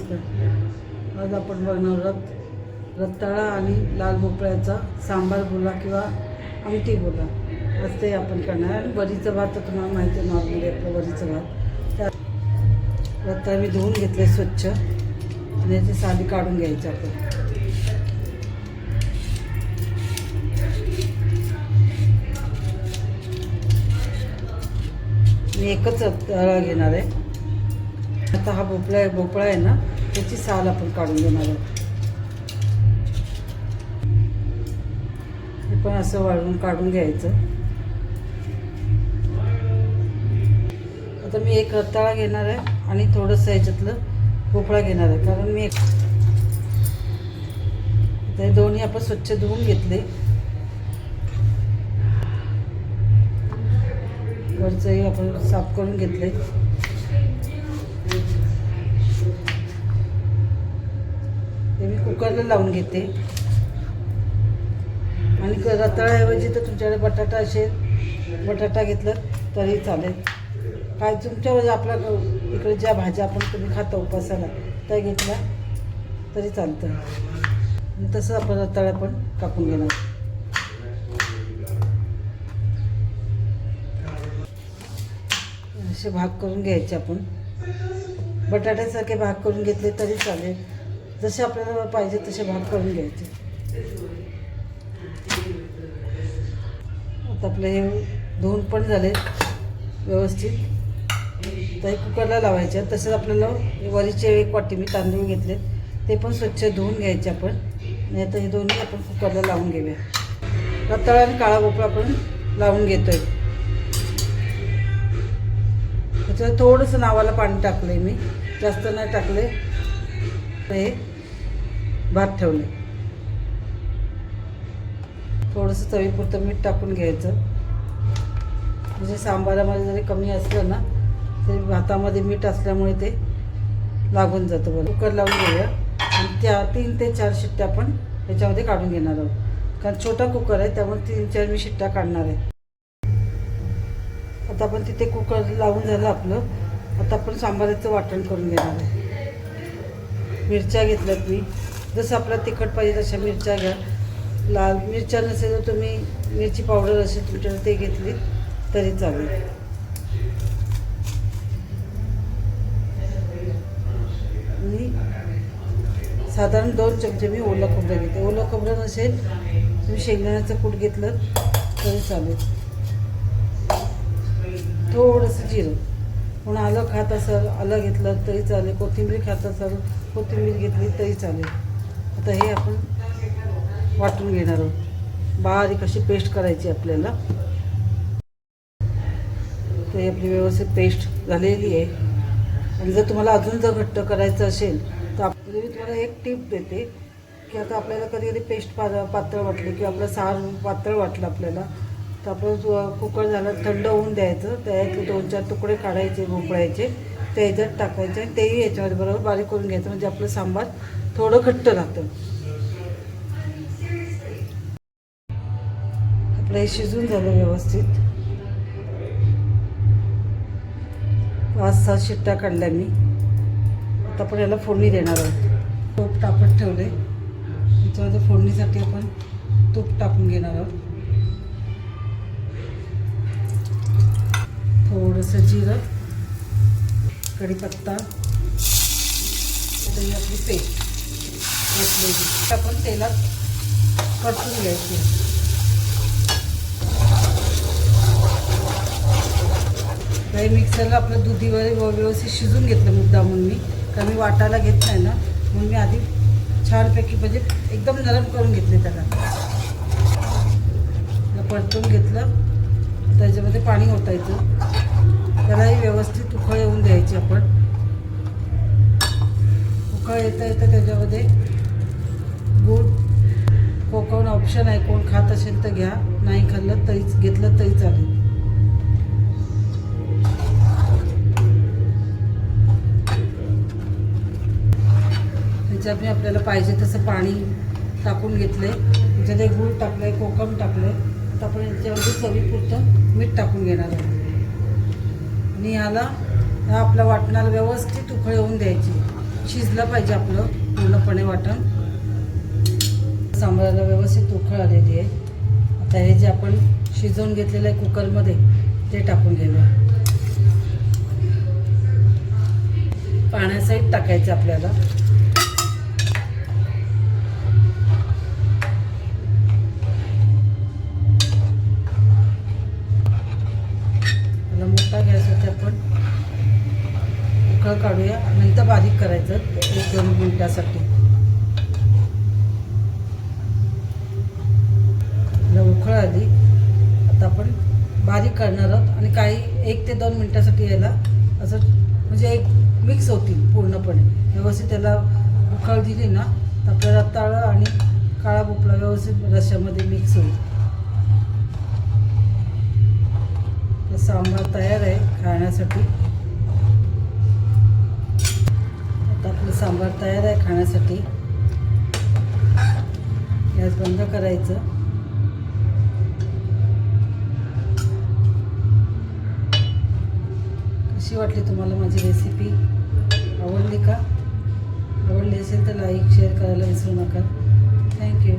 नमस्कार आज आपण बघणार आहोत रताळा आणि लाल भोपळ्याचा सांबार बोला किंवा आमटी बोला. आज ते आपण करणार आहे आणि वरीचं भात तर तुम्हाला माहिती आहे नॉर्मली आपलं वरीचं भात. त्यात रताळा मी धुवून घेतले स्वच्छ. आणि याची साधी काढून घ्यायची आपण. मी एकच रताळा घेणार आहे. आता हा भोपळा आहे भोपळा आहे ना त्याची साल आपण काढून घेणार आहोत. हे पण असं वाळून काढून घ्यायचं. आता मी एक रताळा घेणार आहे आणि थोडंसं ह्याच्यातलं भोपळा घेणार आहे कारण मी एक ते दोन्ही आपण स्वच्छ धुवून घेतले. वरचंही आपण साफ करून घेतले. कुकरला लावून घेते. आणि क- रताळ्याऐवजी तर तुमच्याकडे बटाटा असेल बटाटा घेतलं तरी चालेल. काय तुमच्यावर आपल्या इकडे ज्या भाज्या आपण तुम्ही खाता उपासाला त्या घेतल्या तरी चालतं. तसं आपण रताळ्या पण कापून घेणार. असे भाग करून घ्यायचे आपण. बटाट्यासारखे भाग करून घेतले तरी चालेल. जसे आपल्याला पाहिजे तसे भाग करून घ्यायचे. आता आपले हे धुवून पण झाले व्यवस्थित. तर हे कुकरला लावायचे. तसेच आपल्याला वरीचे एक वाटी मी तांदूळ घेतले. ते पण स्वच्छ धुवून घ्यायचे आपण. नाही तर हे दोन्ही आपण कुकरला लावून घेऊया. रताळा आणि काळा भोपळा आपण लावून घेतोय. त्याच्यात थोडंसं नावाला पाणी टाकलं आहे मी. जास्त नाही टाकले हे भात ठेवले. थोडंसं चवीपुरतं मीठ टाकून घ्यायचं. म्हणजे सांबारामध्ये जरी कमी असलं ना तरी भातामध्ये मीठ असल्यामुळे ते लागून जातं बरं. कुकर लावून घेऊया. आणि त्या तीन ते चार शिट्ट्या आपण त्याच्यामध्ये काढून घेणार आहोत. कारण छोटा कुकर आहे त्यामुळे तीन चार मी शिट्ट्या काढणार आहे. आता आपण तिथे कुकर लावून झालं आपलं. आता आपण सांबाराचं वाटण करून घेणार आहे. मिरच्या घेतल्यात मी. जसं आपला तिखट पाहिजे तशा मिरच्या घ्या. लाल मिरच्या नसेल तर तुम्ही मिरची पावडर असेल तुमच्याकडे ते घेतली तरी चालेल. आणि साधारण दोन चमचे मी ओलं खोबरं घेते. ओलं खोबरं नसेल तुम्ही शेंगदाण्याचं कूट घेतलं तरी चालेल. थोडंसं जिरं. कोण आलं खात असेल आलं घेतलं तरी चालेल. कोथिंबीर खात असेल कोथिंबीर घेतली तरी चालेल. आता हे आपण वाटून घेणार आहोत. बारीक अशी पेस्ट करायची आपल्याला. तर ही आपली व्यवस्थित पेस्ट झालेली आहे. आणि जर तुम्हाला अजून जर घट्ट करायचं असेल तर आपली म्हणजे मी तुम्हाला एक टिप देते की आता आपल्याला कधी कधी पेस्ट पा पातळ वाटली किंवा आपलं सार पातळ वाटलं आपल्याला तर कुकर झालं थंड होऊन द्यायचं. त्यात दोन चार तुकडे काढायचे भोपळायचे. ते ह्याच्यात टाकायचे आणि तेही याच्यामध्ये बरोबर बारीक करून घ्यायचं. म्हणजे आपलं सांबार थोडं घट्ट राहतं. आपलं हे शिजून झालं व्यवस्थित. पाच सात शिट्ट्या काढल्या मी. आता आपण याला फोडणी देणार आहोत. तूप टाकत ठेवले त्याच्यामध्ये फोडणीसाठी आपण तूप टाकून घेणार आहोत. थोडंसं जिरं कढीपत्ता आता आपली पेस्ट घातलेली आपण तेलात परतून घ्यायची. काही मिक्सरला आपलं दुधीवर व्यवस्थित शिजून घेतलं मुद्दा म्हणून मी. कारण मी वाटायला घेत नाही ना म्हणून मी आधी छानपैकी म्हणजे एकदम नरम करून घेतले त्याला. त्याला परतून घेतलं. त्याच्यामध्ये पाणी ओतायचं त्यालाही व्यवस्थित उकळ येऊन द्यायची आपण उकळ येता येतं त्याच्यामध्ये गूळ कोकण ऑप्शन आहे. कोण खात असेल तर घ्या. नाही खाल्लं तरीच घेतलं तरी चालेल. त्याच्यात मी आपल्याला पाहिजे तसं पाणी टाकून घेतले त्याच्यात एक गूळ टाकले कोकम टाकले आता आपण याच्यामध्ये चवीपुरतं मीठ टाकून घेणार आहोत. आणि ह्याला आपलं आपल्या वाटणाला व्यवस्थित उकळ येऊन द्यायची. शिजलं पाहिजे आपलं पूर्णपणे वाटण. सांबाराला व्यवस्थित उकळ आलेली आहे. आता हे जे आपण शिजवून घेतलेलं आहे कुकरमध्ये ते टाकून घेऊया. पाण्यासहित टाकायचं आपल्याला. मोठा मोठा गॅसवरती आपण. उकळ काढूया. नंतर बारीक करायचं एक दोन मिनटासाठी. उखळ आली. आता आपण बारीक करणार आहोत आणि काही एक ते दोन मिनटासाठी याला असं म्हणजे एक मिक्स होतील पूर्णपणे. व्यवस्थित त्याला उखळ दिली ना तर आपल्याला तळ आणि काळा भोपळा व्यवस्थित रश्यामध्ये मिक्स होईल. सांबार तयार आहे खाण्यासाठी आता आपलं सांबार तयार आहे खाण्यासाठी. गॅस बंद करायचं. कशी वाटली तुम्हाला माझी रेसिपी आवडली का? आवडली असेल तर लाईक शेअर करायला विसरू नका. थँक्यू